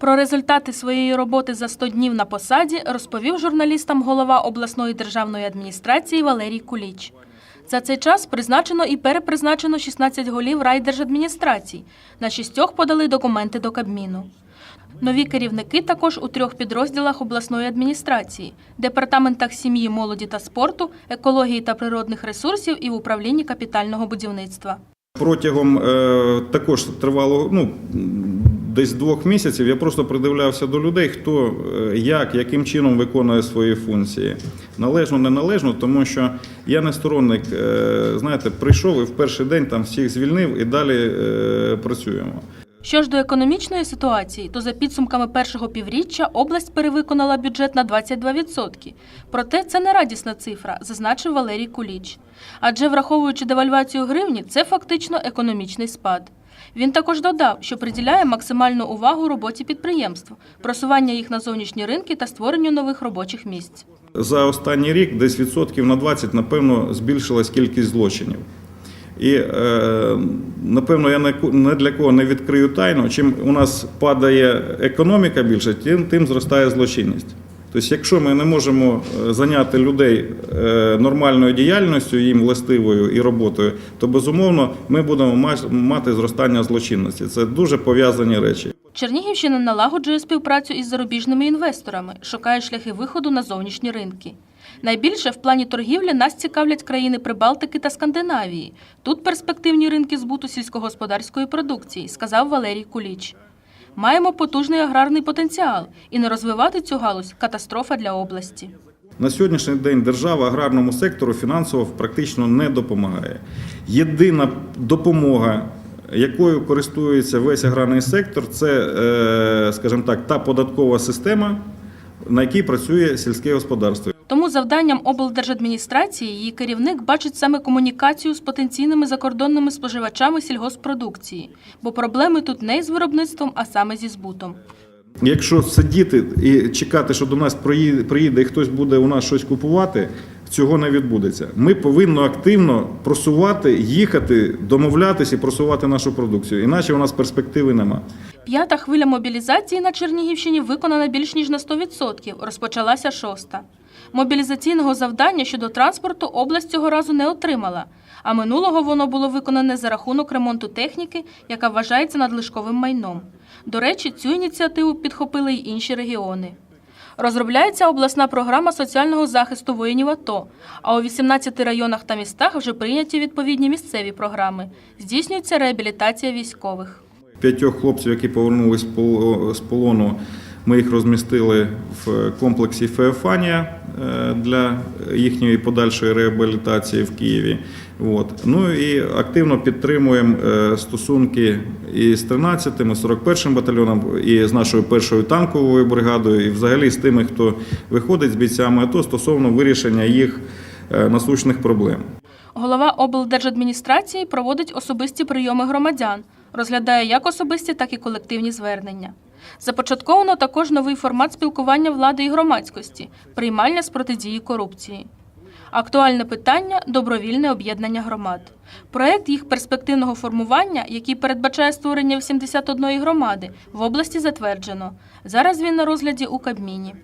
Про результати своєї роботи за 100 днів на посаді розповів журналістам голова обласної державної адміністрації Валерій Куліч. За цей час призначено і перепризначено 16 голів райдержадміністрацій. На шістьох подали документи до Кабміну. Нові керівники також у трьох підрозділах обласної адміністрації: департаментах сім'ї, молоді та спорту, екології та природних ресурсів і в управлінні капітального будівництва. Протягом е, також тривало ну, десь двох місяців я просто придивлявся до людей, хто е, як, яким чином виконує свої функції. Належно, неналежно, тому що я не сторонник, е, знаєте, прийшов і в перший день там всіх звільнив і далі е, працюємо. Що ж до економічної ситуації, то за підсумками першого півріччя область перевиконала бюджет на 22%. Проте це не радісна цифра, зазначив Валерій Куліч. Адже враховуючи девальвацію гривні, це фактично економічний спад. Він також додав, що приділяє максимальну увагу роботі підприємств, просування їх на зовнішні ринки та створенню нових робочих місць. За останній рік десь відсотків на 20, напевно, збільшилась кількість злочинів. І е, напевно я не для кого не відкрию тайну. Чим у нас падає економіка більше, тим, тим зростає злочинність. Тобто, якщо ми не можемо е, зайняти людей е, нормальною діяльністю, їм властивою і роботою, то безумовно ми будемо мати зростання злочинності. Це дуже пов'язані речі. Чернігівщина налагоджує співпрацю із зарубіжними інвесторами, шукає шляхи виходу на зовнішні ринки. Найбільше в плані торгівлі нас цікавлять країни Прибалтики та Скандинавії. Тут перспективні ринки збуту сільськогосподарської продукції, сказав Валерій Куліч. Маємо потужний аграрний потенціал, і не розвивати цю галузь катастрофа для області. На сьогоднішній день держава аграрному сектору фінансово практично не допомагає. Єдина допомога, якою користується весь аграрний сектор, це, е, скажімо так, та податкова система, на якій працює сільське господарство. Завданням облдержадміністрації її керівник бачить саме комунікацію з потенційними закордонними споживачами сільгоспродукції, бо проблеми тут не з виробництвом, а саме зі збутом. Якщо сидіти і чекати, що до нас приїде і хтось буде у нас щось купувати, цього не відбудеться. Ми повинні активно просувати, їхати, домовлятися і просувати нашу продукцію. Іначе у нас перспективи нема. П'ята хвиля мобілізації на Чернігівщині виконана більш ніж на 100%, розпочалася шоста. Мобілізаційного завдання щодо транспорту область цього разу не отримала, а минулого воно було виконане за рахунок ремонту техніки, яка вважається надлишковим майном. До речі, цю ініціативу підхопили й інші регіони. Розробляється обласна програма соціального захисту воїнів АТО, а у 18 районах та містах вже прийняті відповідні місцеві програми. Здійснюється реабілітація військових. П'ятьох хлопців, які повернулись з поло- з полону, ми їх розмістили в комплексі Феофанія е, для їхньої подальшої реабілітації в Києві. От. Ну і активно підтримуємо е, стосунки і з 13-м, і 41-м батальйоном, і з нашою першою танковою бригадою, і взагалі з тими, хто виходить з бійцями АТО стосовно вирішення їх е, насущних проблем. Голова облдержадміністрації проводить особисті прийоми громадян, розглядає як особисті, так і колективні звернення. Започатковано також новий формат спілкування влади і громадськості приймальня з протидії корупції. Актуальне питання добровільне об'єднання громад. Проект їх перспективного формування, який передбачає створення 81 громади, в області затверджено. Зараз він на розгляді у Кабміні.